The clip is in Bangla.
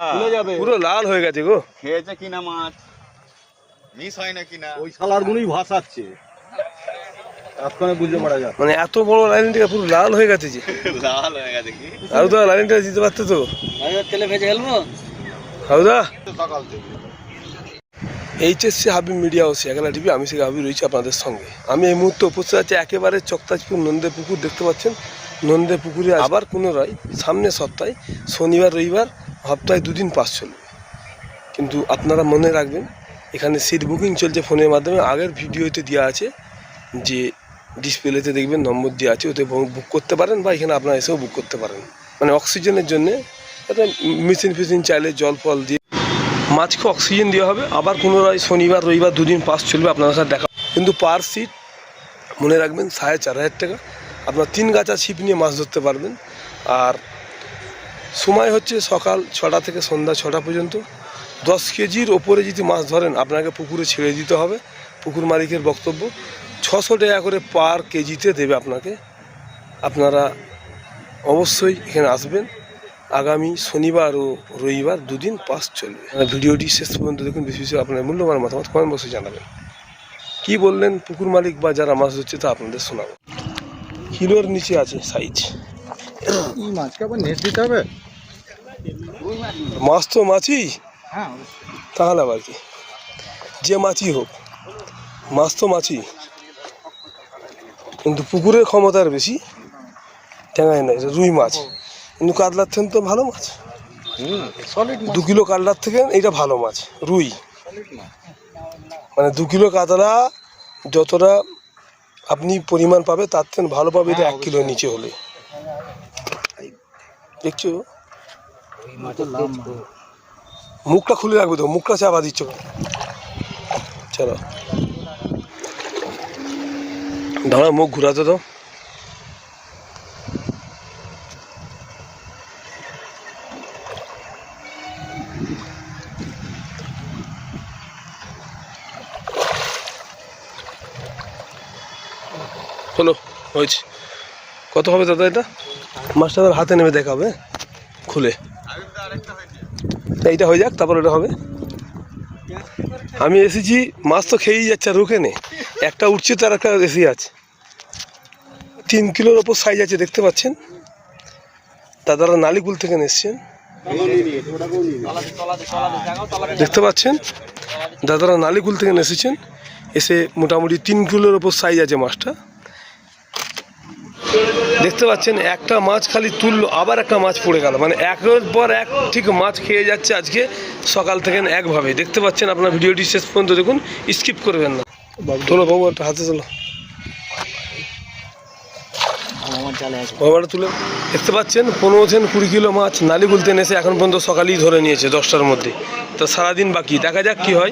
ভুলে যাবে। পুরো লাল হয়ে গেছে গো। খেয়েছে কিনা মাছ? মিস হয় না কিনা? ওই শালার গুলোই ভাসাচ্ছে। মানে এত বড় লাইনটা পুরো লাল হয়ে গেছে যে। লাল হয়ে গেছে কি? আরও লাইনটা দিতে পারতো তো। তেলে ভেজে ফেলব? হাউদা। সকাল থেকে। এইচএসসি হাবি মিডিয়া টিভি আমি শেখ হাবি রয়েছি আপনাদের সঙ্গে। আমি এই মুহূর্তে উপস্থিত আছি একেবারে চকতাজপুর নন্দে পুকুর দেখতে পাচ্ছেন? নন্দে পুকুরে আবার পুনরায় সামনে সপ্তাহে শনিবার রবিবার সপ্তাহে দুদিন পাস চলবে। কিন্তু আপনারা মনে রাখবেন, এখানে সিট বুকিং চলছে ফোনের মাধ্যমে। আগের ভিডিওতে দেওয়া আছে যে ডিসপ্লেতে দেখবেন নম্বর দেওয়া আছে, ওতে বুক করতে পারেন বা এখানে আপনারা এসেও বুক করতে পারেন। মানে অক্সিজেনের জন্যে একটা মেশিন ফিশিন চাইলে জল ফল দিয়ে মাছকে অক্সিজেন দেওয়া হবে। আবার পুনরায় শনিবার, রবিবার দুদিন পাস চলবে আপনার সাথে দেখা। কিন্তু পার সিট মনে রাখবেন সাড়ে চার হাজার টাকা। আপনার তিন গাছা ছিপ নিয়ে মাছ ধরতে পারবেন। আর সময় হচ্ছে সকাল ছটা থেকে সন্ধ্যা ছটা পর্যন্ত। দশ কেজির ওপরে যদি মাছ ধরেন, আপনাকে পুকুরে ছেড়ে দিতে হবে। পুকুর মালিকের বক্তব্য, ছশো টাকা করে পার কেজিতে দেবে আপনাকে। আপনারা অবশ্যই এখানে আসবেন। আগামী শনিবার ও রবিবার দুদিন পাস চলবে। ভিডিওটি শেষ পর্যন্ত দেখুন, বেশি বেশি আপনার মূল্যবান মতামত কমেন্ট বক্সে জানাবেন। কি বললেন পুকুর মালিক বা যারা মাছ ধরছে তা আপনাদের শোনাবো। কিলোর নিচে আছে সাইজ মাছকে আবার নেট দিতে হবে? মাছ তো মাছই। হ্যাঁ তাহলে আবার কি? যে মাছই হোক মাছ তো মাছই। কিন্তু পুকুরের ক্ষমতার বেশি ঠেঙায় না এটা রুই মাছ। কিন্তু কাতলার থেকে তো ভালো মাছ। দু কিলো কাতলার থেকে এইটা ভালো মাছ রুই। মানে দু কিলো কাতলা যতটা আপনি পরিমাণ পাবে তার থেকে ভালো পাবে এটা এক কিলোর নিচে হলে। দেখছ? মুখটা খুলে রাখবে তো মুখটা চাপা দিচ্ছ চলো। দাঁড়া মুখ ঘুরাতে দাও। হলো হয়েছে। কত হবে দাদা এটা? মাছটা হাতে নেমে দেখাবে। খুলে। এইটা হয়ে যাক, তারপর ওটা হবে। আমি এসেছি, মাছ তো খেয়েই যাচ্ছে আর রুখে নে। একটা উঠছে তার একটা এসি আছে। তিন কিলোর ওপর সাইজ আছে, দেখতে পাচ্ছেন? দাদারা নালিকুল থেকে এসছেন দেখতে পাচ্ছেন? দাদারা নালিকুল থেকে এসেছেন এসে মোটামুটি তিন কিলোর ওপর সাইজ আছে মাছটা। দেখতে পাচ্ছেন, একটা মাছ খালি তুললো, আবার একটা মাছ পড়ে গেল। মানে একের পর এক ঠিক মাছ খেয়ে যাচ্ছে আজকে, সকাল থেকে একভাবে। দেখতে পাচ্ছেন, আপনার ভিডিওটি শেষ পর্যন্ত দেখুন, স্কিপ করবেন না। তোলো বাবু, একটা হাতে চালে বাবাটা তুলে, দেখতে পাচ্ছেন, পনেরো থেকে কুড়ি কিলো মাছ, নালি গুলতে এসে এখন পর্যন্ত সকালেই ধরে নিয়েছে দশটার মধ্যে। তো সারাদিন বাকি। দেখা যাক কি হয়।